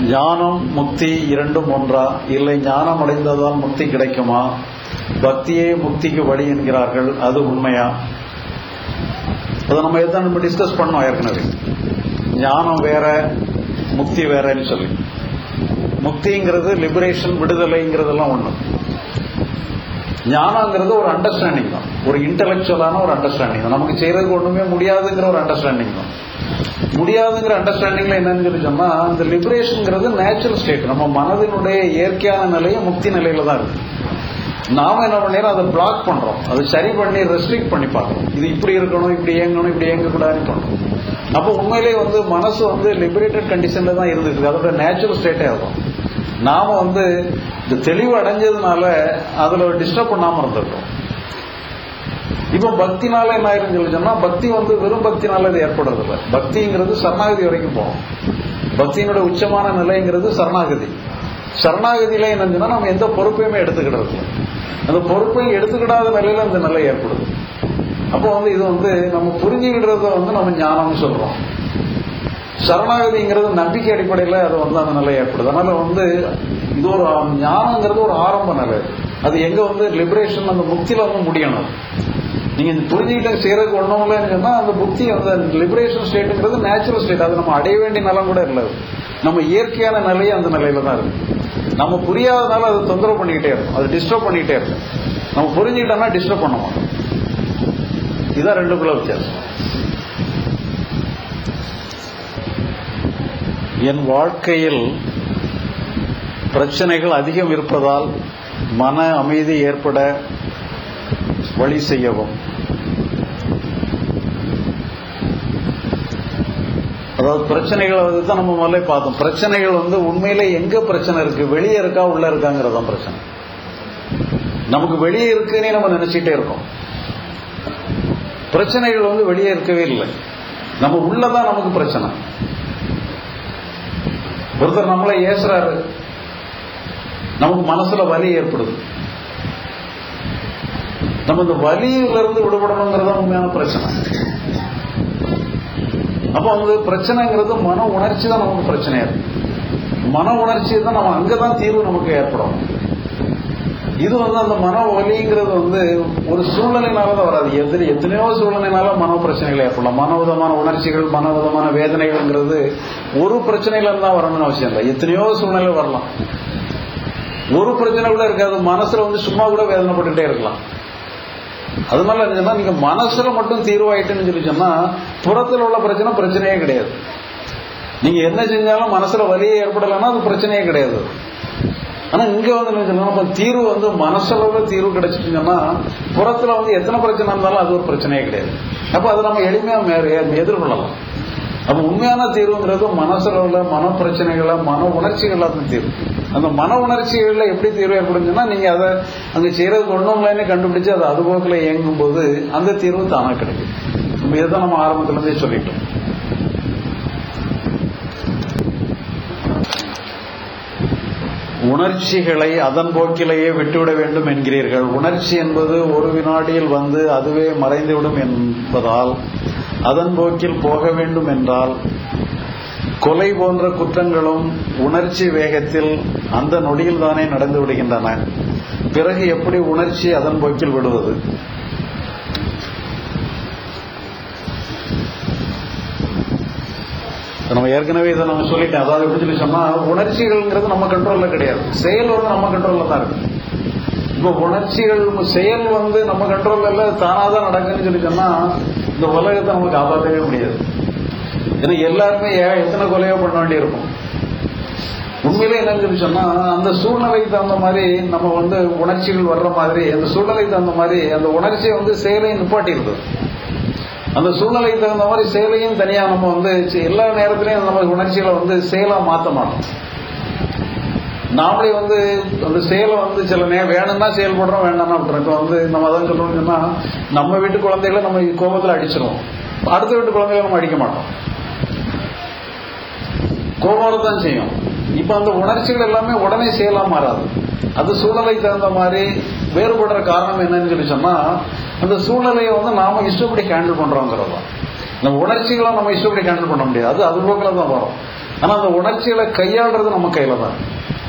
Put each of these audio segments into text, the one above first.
ஞானம் முக்தி இரண்டும் ஒன்றா? இல்லை ஞானம் அடைந்ததால் முக்தி கிடைக்குமா? பக்தியே முக்திக்கு வழி என்கிறார்கள். அது உண்மையா? அதை நம்ம எதாவது நம்ம டிஸ்கஸ் பண்ணோம் ஏற்கனவே. ஞானம் வேற முக்தி வேறன்னு சொல்லி. முக்திங்கிறது லிபரேஷன் விடுதலைங்கிறதெல்லாம் ஒண்ணு. ஞானங்கிறது ஒரு அண்டர்ஸ்டாண்டிங் தான். ஒரு இன்டலெக்சுவலான ஒரு அண்டர்ஸ்டாண்டிங் தான். நமக்கு செய்யறதுக்கு ஒண்ணுமே முடியாதுங்கிற ஒரு அண்டர்ஸ்டாண்டிங் தான். முடியாதுங்கிற அண்டர்ஸ்டாண்டிங்ல என்னன்னு சொன்னா அந்த லிபரேஷன்ங்கிறது நேச்சுரல் ஸ்டேட் நம்ம மனதினுடைய இயற்கையான நிலையும் முக்தி நிலையில தான் இருக்கு. நாம என்ன பண்ணிடுறோம்? அதை பிளாக் பண்றோம். அதை சரி பண்ணி ரெஸ்ட்ரிக்ட் பண்ணி பார்க்கறோம். இது இப்படி இருக்கணும் இப்படி இயங்கணும் இப்படி இயங்க கூடாதுன்னு பண்றோம். அப்போ உண்மையிலேயே வந்து மனசு வந்து லிபரேட்டட் கண்டிஷன்ல தான் இருந்துட்டு அதோட நேச்சுரல் ஸ்டேட்டே ஆகும் நாம வந்து இந்த தெளிவு அடைஞ்சதுனால அதுல டிஸ்டர்ப் பண்ணாம இருந்திருக்கோம். இப்ப பக்தினால என்ன ஆயிருன்னு சொல்லி சொன்னா பக்தி வந்து வெறும் பக்தினால இது ஏற்படுறது இல்லை பக்திங்கிறது சரணாகதி வரைக்கும் போகும். பக்தியினுடைய உச்சமான நிலைங்கிறது சரணாகதி. சரணாகதியில என்னன்னா நம்ம எந்த பொறுப்பையுமே எடுத்துக்கிடுறது அந்த பொறுப்பையும் எடுத்துக்கிடாத நிலையில அந்த நிலை ஏற்படுது. அப்போ வந்து இது வந்து நம்ம புரிஞ்சுக்கிடுறத வந்து நம்ம ஞானம்னு சொல்றோம். சரணாகதிங்கிறது நம்பிக்கை அடிப்படையில் அது வந்து அந்த நிலை ஏற்படுது. அதனால வந்து இது ஒரு ஞானங்கிறது ஒரு ஆரம்ப நிலை. அது எங்க வந்து லிபரேஷன் அந்த முக்தியில வந்து முடியணும். நீங்க இந்த புரிஞ்சுக்கிட்ட செய்யறதுக்கு ஒண்ணுமில்லன்னு சொன்னா அந்த புத்தி அந்த லிபரேஷன் ஸ்டேட்டுங்கிறது நேச்சுரல் ஸ்டேட் அது நம்ம அடைய வேண்டிய நிலம் கூட இல்லை நம்ம இயற்கையான நிலையே அந்த நிலையில தான் இருக்கு. நம்ம புரியாதனால அது தொந்தரவு பண்ணிக்கிட்டே இருக்கும். அது டிஸ்டர்ப் பண்ணிக்கிட்டே இருக்கும். நம்ம புரிஞ்சுக்கிட்டோம்னா டிஸ்டர்ப் பண்ண மாட்டோம். ரெண்டுக்குள்ள வித்தியாசம். என் வாழ்க்கையில் பிரச்சனைகள் அதிகம் இருப்பதால் மன அமைதி ஏற்பட வழி செய்யவும். அதாவது பிரச்சனைகள் தான் நம்ம முதல்ல பார்த்தோம். பிரச்சனைகள் வந்து உண்மையில எங்க பிரச்சனை இருக்கு? வெளியே இருக்கா உள்ள இருக்காங்கிறதான் பிரச்சனை. நமக்கு வெளியே இருக்குன்னே நம்ம நினைச்சிட்டே இருக்கோம். பிரச்சனைகள் வந்து வெளியே இருக்கவே இல்லை. நம்ம உள்ளதான் நமக்கு பிரச்சனை. ஒருத்தர் நம்மளை ஏசுறாரு. நமக்கு மனசுல வலி ஏற்படுது. நம்ம இந்த வலியில இருந்து விடுபடணுங்கிறத உண்மையான பிரச்சனை. அப்ப அந்த பிரச்சனைங்கிறது மன உணர்ச்சி தான் நமக்கு பிரச்சனையா இருக்கு. மன உணர்ச்சி தான் நம்ம அங்கதான் தீர்வு நமக்கு ஏற்படும். இது வந்து அந்த மன வலிங்கிறது வந்து ஒரு சூழ்நிலைனாலதான் வராது. எதிரி எத்தனையோ சூழ்நிலைனால மன பிரச்சனைகள் ஏற்படலாம். மனவிதமான உணர்ச்சிகள் மனவிதமான வேதனைகள்ங்கிறது ஒரு பிரச்சனையில இருந்தா வரணும்னு அவசியம் இல்லை. எத்தனையோ சூழ்நிலை வரலாம். ஒரு பிரச்சனை கூட இருக்காது. மனசுல வந்து சும்மா கூட வேதனைப்பட்டுட்டே இருக்கலாம். அதனால இருந்துச்சுன்னா நீங்க மனசுல மட்டும் தீர்வாயிட்டுன்னு சொல்லி சொன்னா புறத்துல உள்ள பிரச்சனை பிரச்சனையே கிடையாது. நீங்க என்ன செஞ்சாலும் மனசுல வலியே ஏற்படலைன்னா அது பிரச்சனையே கிடையாது. ஆனா இங்க வந்து என்ன சொல்லணும் நம்ம தீர்வு வந்து மனசளவுல தீர்வு கிடைச்சிட்டுங்கன்னா புறத்துல வந்து எத்தனை பிரச்சனை இருந்தாலும் அது ஒரு பிரச்சனையே கிடையாது. அப்ப அதை நம்ம எளிமையா எதிர்கொள்ளலாம். அப்ப உண்மையான தீர்வுங்கிறது மனசுல மன பிரச்சனைகளை மன உணர்ச்சிகள் தான் தீர்வு. அந்த மன உணர்ச்சிகள்ல எப்படி தீர்வு ஏற்படுச்சுன்னா நீங்க அதை அங்க செய்யறதுக்கு ஒண்ணும்லன்னு கண்டுபிடிச்சு அது அதுபோக்கில் இயங்கும் போது அந்த தீர்வு தானா கிடைக்கும். இதுதான் நம்ம ஆரம்பத்துல இருந்தே சொல்லிட்டோம். உணர்ச்சிகளை அதன் போக்கிலேயே விட்டுவிட வேண்டும் என்கிறீர்கள். உணர்ச்சி என்பது ஒரு வினாடியில் வந்து அதுவே மறைந்துவிடும் என்பதால் அதன் போக்கில் போக வேண்டும் என்றால் கொலை போன்ற குற்றங்களும் உணர்ச்சி வேகத்தில் அந்த நொடியில் தானே நடந்து விடுகின்றன. பிறகு எப்படி உணர்ச்சி அதன் போக்கில் விடுவது? நம்ம ஏற்கனவே இதை நம்ம சொல்லிட்டேன். அதாவது எப்படி சொல்லி சொன்னா உணர்ச்சிகள்ங்கிறது நம்ம கண்ட்ரோல்ல கிடையாது. செயல் வந்து நம்ம கண்ட்ரோல்ல தான் இருக்கு. இப்போ உணர்ச்சிகள் செயல் வந்து நம்ம கண்ட்ரோல்ல இல்ல தானாதான் நடக்குன்னு சொல்லி சொன்னா இந்த உலகத்தை நம்ம காப்பாற்றவே முடியாது. ஏன்னா எல்லாருமே எத்தனை கொலையோ பண்ண வேண்டியிருக்கும். உண்மையிலே என்னன்னு சொன்னா அந்த சூழ்நிலைக்கு தகுந்த மாதிரி நம்ம வந்து உணர்ச்சிகள் வர்ற மாதிரி அந்த சூழ்நிலைக்கு தகுந்த மாதிரி அந்த உணர்ச்சியை வந்து செயலையும் நிப்பாட்டிடுது. அந்த சூழ்நிலைக்கு தகுந்த மாதிரி செயலையும் தனியா நம்ம வந்து எல்லா நேரத்திலையும் நம்ம உணர்ச்சிகளை வந்து செயலா மாத்த மாட்டோம். நாமளே வந்து அந்த செயலை வந்து சில நேரம் வேணும்னா செயல்படுறோம் வேண்டாம்னா விட்டுறோம். இப்போ வந்து நம்ம அதான் சொல்றோம்னு சொன்னால் நம்ம வீட்டு குழந்தைகளை நம்ம கோபத்தில் அடிச்சிருவோம். அடுத்த வீட்டு குழந்தைகளை நம்ம அடிக்க மாட்டோம். கோபம் தான் செய்யும். இப்போ அந்த உணர்ச்சிகள் எல்லாமே உடனே செயலாக மாறாது. அது சூழ்நிலைக்கு தகுந்த மாதிரி வேறுபடுற காரணம் என்னன்னு சொல்லி சொன்னா அந்த சூழ்நிலையை வந்து நாம இஷ்டப்படி ஹேண்டில் பண்றோங்கிறது தான் நம்ம உணர்ச்சிகளை நம்ம இஷ்டப்படி ஹேண்டில் பண்ண முடியாது. அது அது போக்கில் தான் வரும். ஆனா அந்த உணர்ச்சிகளை கையாளுறது நம்ம கையில தான்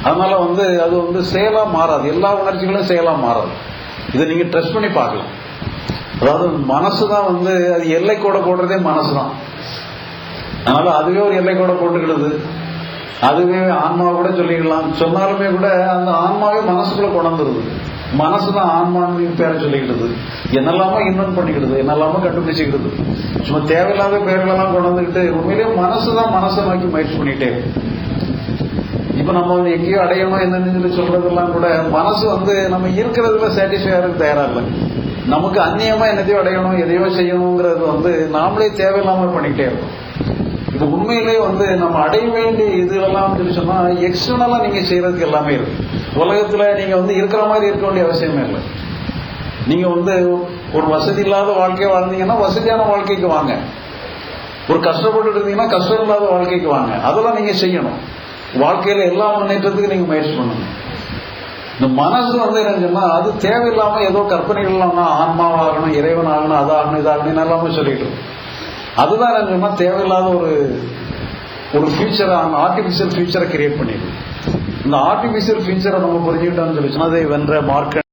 அதனால வந்து அது வந்து செயலா மாறாது. எல்லா உணர்ச்சிகளும் செயலா மாறாது. இதை நீங்க ட்ரெஸ்ட் பண்ணி பார்க்கலாம். அதாவது மனசு தான் வந்து அது எல்லை கூட போடுறதே மனசு தான். அதனால அதுவே ஒரு எல்லை கூட போட்டுக்கிடுது. அதுவே ஆன்மாவை கூட சொல்லிக்கலாம் சொன்னாலுமே கூட அந்த ஆன்மாவே மனசுக்குள்ள கொண்டாந்துருது மனசு தான் ஆன்மான்னு பேரை சொல்லிக்கிடுது. என்னெல்லாமோ இன்வென்ட் பண்ணிக்கிடுது. என்னெல்லாமோ கண்டுபிடிச்சிக்கிடுது. சும்மா தேவையில்லாத பேர்களெல்லாம் கொண்டாந்துக்கிட்டு உண்மையிலேயே மனசு தான் மனசை நோக்கி முயற்சி பண்ணிட்டே இப்ப நம்ம வந்து எங்கேயோ அடையணும் என்னன்னு சொல்லி சொல்றதெல்லாம் கூட மனசு வந்து நம்ம இருக்கிறதுல சாட்டிஸ்ஃபை ஆகிறதுக்கு தயாரா இல்லை. நமக்கு அந்நியமா என்னத்தையும் அடையணும் எதையோ செய்யணுங்கிறது வந்து நாமளே தேவையில்லாம பண்ணிக்கிட்டே இருக்கோம். இது உண்மையிலே வந்து நம்ம அடைய வேண்டிய இதுலாம் சொல்லி சொன்னா எக்ஸ்டர்னலா நீங்க செய்யறதுக்கு எல்லாமே இருக்கு. உலகத்துல நீங்க வந்து இருக்கிற மாதிரி இருக்க வேண்டிய அவசியமே இல்லை. நீங்க வந்து ஒரு வசதி இல்லாத வாழ்க்கையை வாழ்ந்தீங்கன்னா வசதியான வாழ்க்கைக்கு வாங்க. ஒரு கஷ்டப்பட்டு இருந்தீங்கன்னா கஷ்டம் இல்லாத வாழ்க்கைக்கு வாங்க. அதெல்லாம் நீங்க செய்யணும். வாழ்க்கையில எல்லா முன்னேற்றத்துக்கும் நீங்க முயற்சி பண்ணணும் இந்த மனசு வந்து என்ன அது தேவையில்லாம ஏதோ கற்பனைகள் இல்லாம ஆன்மாவாகணும் இறைவன் ஆகணும் அதாகணும் இதாகணும் எல்லாமே சொல்லிட்டு அதுதான் என்ன தேவையில்லாத ஒரு ஒரு ஃபியூச்சரை ஆர்டிபிஷியல் ஃபியூச்சரை கிரியேட் பண்ணிடுது இந்த ஆர்டிபிஷியல் ஃபியூச்சரை நம்ம புரிஞ்சுக்கிட்டோம்னு சொல்லி சொன்னா அதை வென்ற மார்க்க